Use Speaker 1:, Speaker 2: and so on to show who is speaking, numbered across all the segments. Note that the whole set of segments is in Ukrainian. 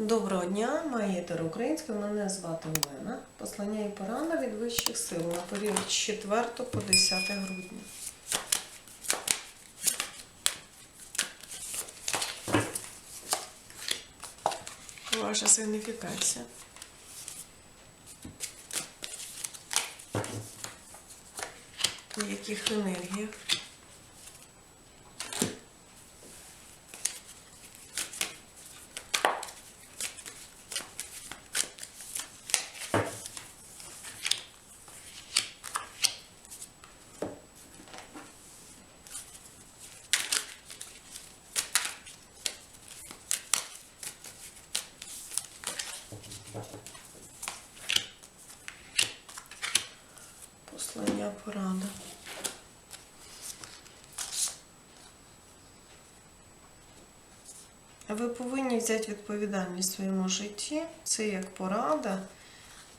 Speaker 1: Доброго дня, маєтер українське. Мене звати Олена. Послання і порада від вищих сил на період з 4 по 10 грудня. Ваша сигніфікація. В яких енергіях? Послання порада. Ви повинні взяти відповідальність в своєму житті. Це як порада.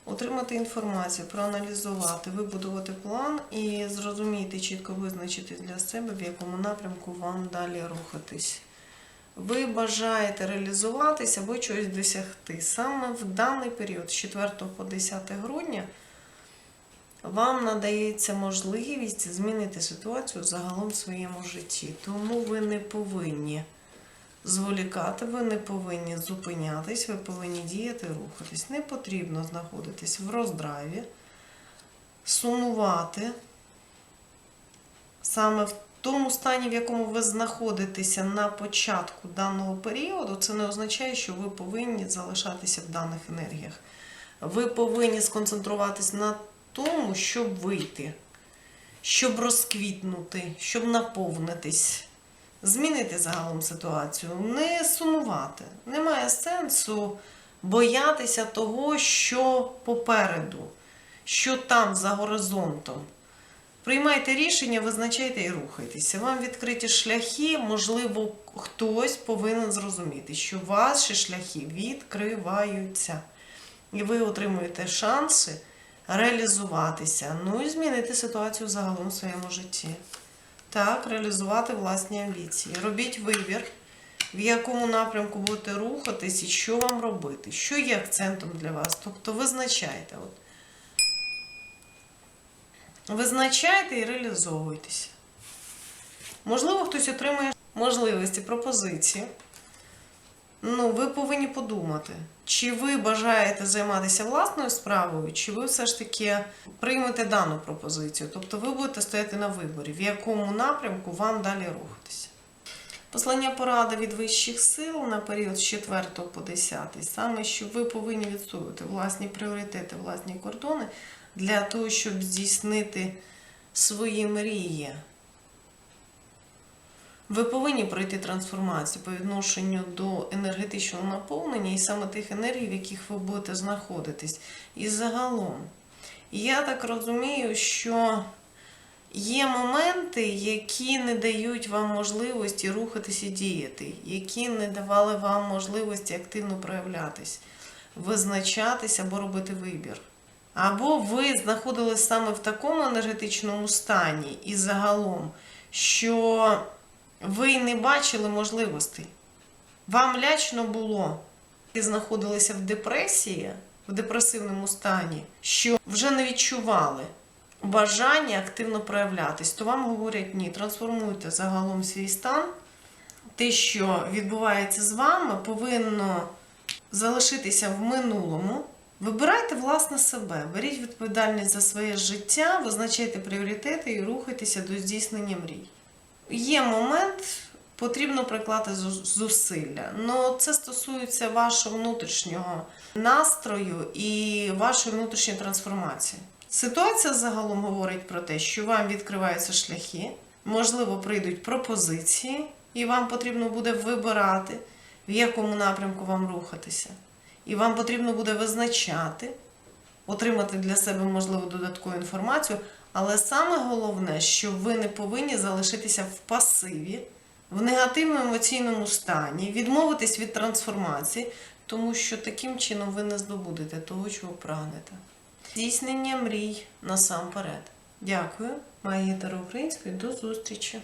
Speaker 1: Отримати інформацію, проаналізувати, вибудувати план і зрозуміти, чітко визначити для себе, в якому напрямку вам далі рухатись. Ви бажаєте реалізуватися або чогось досягти. Саме в даний період, з 4 по 10 грудня, вам надається можливість змінити ситуацію загалом в своєму житті. Тому ви не повинні зволікати, ви не повинні зупинятись, ви повинні діяти, рухатись. Не потрібно знаходитись в роздраві, сумувати саме в тому стані, в якому ви знаходитеся на початку даного періоду, це не означає, що ви повинні залишатися в даних енергіях. Ви повинні сконцентруватись на тому, щоб вийти, щоб розквітнути, щоб наповнитись змінити загалом ситуацію, не сумувати. Немає сенсу боятися того, що попереду, що там за горизонтом. Приймайте рішення, визначайте і рухайтеся. Вам відкриті шляхи, можливо, хтось повинен зрозуміти, що ваші шляхи відкриваються. І ви отримуєте шанси реалізуватися, ну і змінити ситуацію загалом в своєму житті. Так, реалізувати власні амбіції. Робіть вибір, в якому напрямку будете рухатись і що вам робити, що є акцентом для вас. Тобто визначайте. От. Визначайте і реалізовуйтеся. Можливо, хтось отримає можливості, пропозиції. Ну, ви повинні подумати, чи ви бажаєте займатися власною справою, чи ви все ж таки приймете дану пропозицію. Тобто ви будете стояти на виборі, в якому напрямку вам далі рухатися. Послання порада від вищих сил на період з 4 по 10, саме що ви повинні відстоювати власні пріоритети, власні кордони для того, щоб здійснити свої мрії. Ви повинні пройти трансформацію по відношенню до енергетичного наповнення і саме тих енергій, в яких ви будете знаходитись. І загалом, я так розумію, що є моменти, які не дають вам можливості рухатись і діяти, які не давали вам можливості активно проявлятись, визначатись або робити вибір. Або ви знаходились саме в такому енергетичному стані і загалом, що ви не бачили можливостей. Вам лячно було, ви знаходилися в депресії, в депресивному стані, що вже не відчували бажання активно проявлятись, то вам говорять ні, трансформуйте загалом свій стан. Те, що відбувається з вами, повинно залишитися в минулому. Вибирайте власне себе, беріть відповідальність за своє життя, визначайте пріоритети і рухайтеся до здійснення мрій. Є момент, потрібно приклати зусилля. але це стосується вашого внутрішнього настрою і вашої внутрішньої трансформації. Ситуація загалом говорить про те, що вам відкриваються шляхи, можливо, прийдуть пропозиції, і вам потрібно буде вибирати, в якому напрямку вам рухатися. І вам потрібно буде визначати, отримати для себе, можливо, додаткову інформацію. Але саме головне, що ви не повинні залишитися в пасиві, в негативному емоційному стані, відмовитись від трансформації, тому що таким чином ви не здобудете того, чого прагнете. Здійснення мрій насамперед. Дякую, Магія Української. До зустрічі!